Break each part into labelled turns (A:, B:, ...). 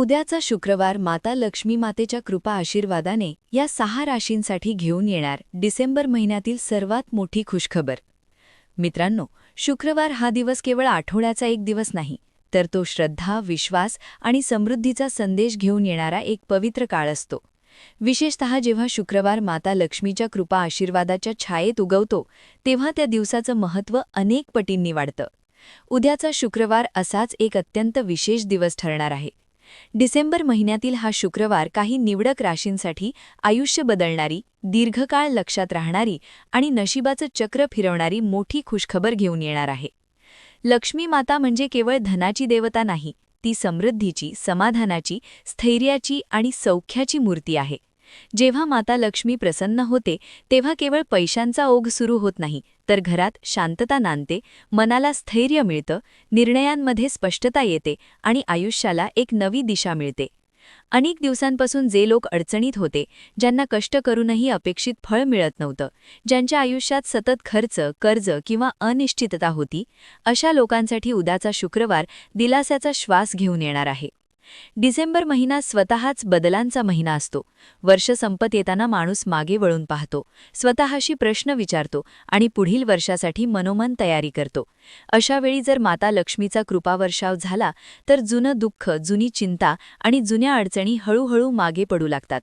A: उद्याचा शुक्रवार माता लक्ष्मी मातेच्या कृपा आशीर्वादाने या सहा राशींसाठी घेऊन येणार डिसेंबर महिन्यातील सर्वात मोठी खुशखबर. मित्रांनो शुक्रवार हा दिवस केवळ आठवड्याचा एक दिवस नाही तर तो श्रद्धा विश्वास आणि समृद्धीचा संदेश घेऊन येणारा एक पवित्र काळ असतो. विशेषतः जेव्हा शुक्रवार माता लक्ष्मीच्या कृपा आशीर्वादाच्या छायेत उगवतो तेव्हा त्या दिवसाचं महत्त्व अनेक पटींनी वाढतं. उद्याचा शुक्रवार असाच एक अत्यंत विशेष दिवस ठरणार आहे. डिसेंबर महिन्यातील हा शुक्रवार काही निवडक राशींसाठी आयुष्य बदलणारी दीर्घकाळ लक्षात राहणारी आणि नशिबाचं चक्र फिरवणारी मोठी खुशखबर घेऊन येणार आहे. लक्ष्मी माता म्हणजे केवळ धनाची देवता नाही ती समृद्धीची समाधानाची स्थैर्याची आणि सौख्याची मूर्ती आहे. जेव्हा माता लक्ष्मी प्रसन्न होते तेव्हा केवळ पैशांचा ओघ सुरू होत नाही तर घरात शांतता नांदते मनाला स्थैर्य मिळतं निर्णयांमध्ये स्पष्टता येते आणि आयुष्याला एक नवी दिशा मिळते. अनेक दिवसांपासून जे लोक अडचणीत होते ज्यांना कष्ट करूनही अपेक्षित फळ मिळत नव्हतं ज्यांच्या आयुष्यात सतत खर्च कर्ज किंवा अनिश्चितता होती अशा लोकांसाठी उद्याचा शुक्रवार दिलासाचा श्वास घेऊन येणार आहे. डिसेंबर महिना स्वतःच बदलांचा महिना असतो. वर्ष संपत येताना माणूस मागे वळून पाहतो. स्वतःशी प्रश्न विचारतो आणि पुढील वर्षासाठी मनोमन तयारी करतो. अशावेळी जर माता लक्ष्मीचा कृपावर्षाव झाला तर जुनं दुःख जुनी चिंता आणि जुन्या अडचणी हळूहळू मागे पडू लागतात.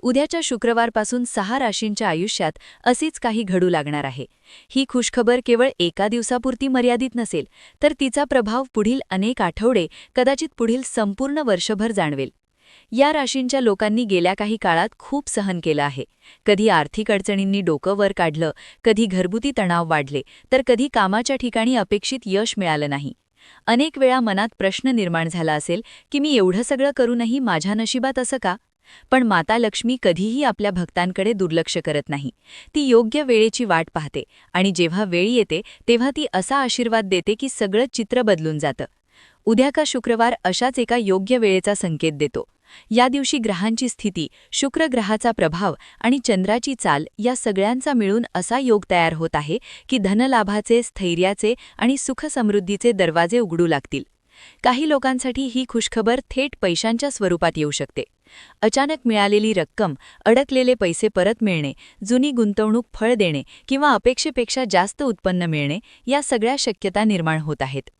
A: उद्याच्या शुक्रवारपासून सहा राशींच्या आयुष्यात असेच काही घडू लागणार आहे. ही खुशखबर केवळ एका दिवसापुरती मर्यादित नसेल तर तिचा प्रभाव पुढील अनेक आठवडे कदाचित पुढील संपूर्ण वर्षभर जाणवेल. या राशींच्या लोकांनी गेल्या काही काळात खूप सहन केलं आहे. कधी आर्थिक अडचणींनी डोकं वर काढलं कधी घरगुती तणाव वाढले तर कधी कामाच्या ठिकाणी अपेक्षित यश मिळालं नाही. अनेक वेळा मनात प्रश्न निर्माण झाला असेल की मी एवढं सगळं करूनही माझ्या नशिबात असं का? पण माता लक्ष्मी कधीही आपल्या भक्तांकडे दुर्लक्ष करत नाही. ती योग्य वेळेची वाट पाहते आणि जेव्हा वेळ येते तेव्हा ती असा आशीर्वाद देते की सगळं चित्र बदलून जातं. उद्या का शुक्रवार अशाच एका योग्य वेळेचा संकेत देतो. या दिवशी ग्रहांची स्थिती शुक्र ग्रहाचा प्रभाव आणि चंद्राची चाल या सगळ्यांचा मिळून असा योग तयार होत आहे की धनलाभाचे स्थैर्याचे आणि सुखसमृद्धीचे दरवाजे उघडू लागतील. काही लोकांसाठी ही खुशखबर थेट पैशांच्या स्वरूपात येऊ शकते. अचानक मिळालेली रक्कम अडकलेले पैसे परत मिळणे जुनी गुंतवणूक फळ देणे किंवा अपेक्षेपेक्षा जास्त उत्पन्न मिळणे या सगळ्या शक्यता निर्माण होत आहेत.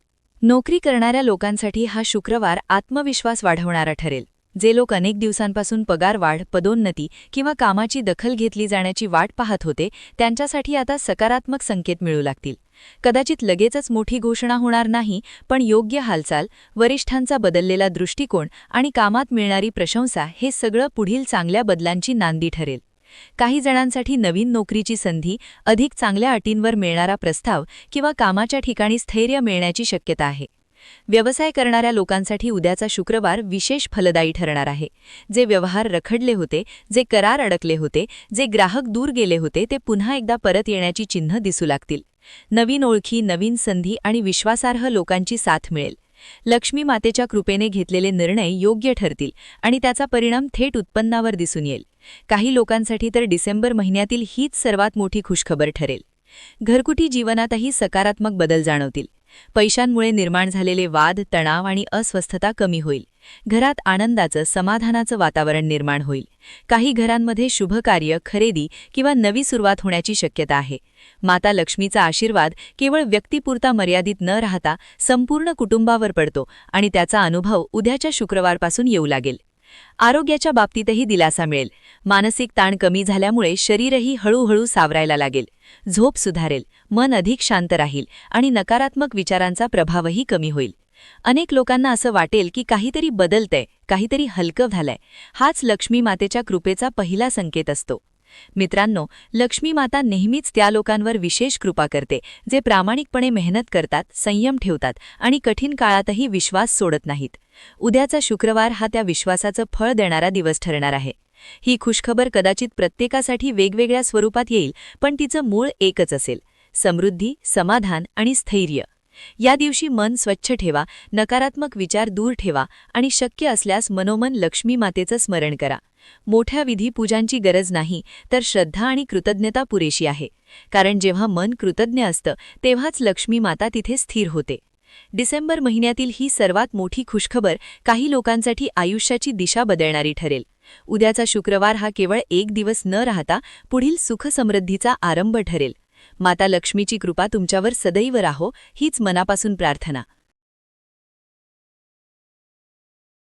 A: नोकरी करणाऱ्या लोकांसाठी हा शुक्रवार आत्मविश्वास वाढवणारा ठरेल. जे लोक अनेक दिवसांपासून पगारवाढ पदोन्नती किंवा कामाची दखल घेतली जाण्याची वाट पाहत होते त्यांच्यासाठी आता सकारात्मक संकेत मिळू लागतील. कदाचित लगेचच मोठी घोषणा होणार नाही पण योग्य हालचाल वरिष्ठांचा बदललेला दृष्टिकोन आणि कामात मिळणारी प्रशंसा हे सगळं पुढील चांगल्या बदलांची नांदी ठरेल. काही जणांसाठी नवीन नोकरीची संधी अधिक चांगल्या अटींवर मिळणारा प्रस्ताव किंवा कामाच्या ठिकाणी स्थैर्य मिळण्याची शक्यता आहे. व्यवसाय करणाऱ्या लोकांसाठी उद्याचा शुक्रवार विशेष फलदायी ठरणार आहे. जे व्यवहार रखडले होते जे करार अडकले होते जे ग्राहक दूर गेले होते ते पुन्हा एकदा परत येण्याची चिन्ह दिसू लागतील. नवीन ओळखी नवीन संधी आणि विश्वासार्ह लोकांची साथ मिळेल. लक्ष्मी मातेच्या कृपेने घेतलेले निर्णय योग्य ठरतील आणि त्याचा परिणाम थेट उत्पन्नावर दिसून येईल. काही लोकांसाठी तर डिसेंबर महिन्यातील हीच सर्वात मोठी खुशखबर ठरेल. घरकुटी जीवनातही सकारात्मक बदल जाणवतील. पैशांमुळे निर्माण झालेले वाद तणाव आणि अस्वस्थता कमी होईल. घरात आनंदाचं समाधानाचं वातावरण निर्माण होईल. काही घरांमध्ये शुभकार्य खरेदी किंवा नवी सुरुवात होण्याची शक्यता आहे. माता लक्ष्मीचा आशीर्वाद केवळ व्यक्तीपुरता मर्यादित न राहता संपूर्ण कुटुंबावर पडतो आणि त्याचा अनुभव उद्याच्या शुक्रवारपासून येऊ लागेल. आरोग्याच्या बाबतीतही दिलासा मिळेल. मानसिक ताण कमी झाल्यामुळे शरीरही हळूहळू सावरायला लागेल. झोप सुधारेल मन अधिक शांत राहील आणि नकारात्मक विचारांचा प्रभावही कमी होईल. अनेक लोकांना असं वाटेल की काहीतरी बदलतंय काहीतरी हलकं झालंय. हाच लक्ष्मी मातेच्या कृपेचा पहिला संकेत असतो. मित्रांनो लक्ष्मी माता नेहमीच त्या लोकांवर विशेष कृपा करते जे प्रामाणिकपणे मेहनत करतात संयम ठेवतात आणि कठीण काळातही विश्वास सोडत नाहीत. उद्याचा शुक्रवार हा त्या विश्वासाचं फळ देणारा दिवस ठरणार आहे. ही खुशखबर कदाचित प्रत्येकासाठी वेगवेगळ्या स्वरूपात येईल पण तिचं मूळ एकच असेल समृद्धी समाधान आणि स्थैर्य. या दिवशी मन स्वच्छ ठेवा नकारात्मक विचार दूर ठेवा आणि शक्य असल्यास मनोमन लक्ष्मी मातेचं स्मरण करा. मोठ्या विधी पूजांची गरज नाही तर श्रद्धा आणि कृतज्ञता पुरेशी आहे. कारण जेव्हा मन कृतज्ञ असतं तेव्हाच लक्ष्मी माता तिथे स्थिर होते. डिसेंबर महिन्यातील ही सर्वात मोठी खुशखबर काही लोकांसाठी आयुष्याची दिशा बदलणारी ठरेल. उद्याचा शुक्रवार हा केवळ एक दिवस न राहता पुढील सुखसमृद्धीचा आरंभ ठरेल. माता लक्ष्मीची कृपा तुमच्यावर सदैव राहो हीच मनापासून प्रार्थना.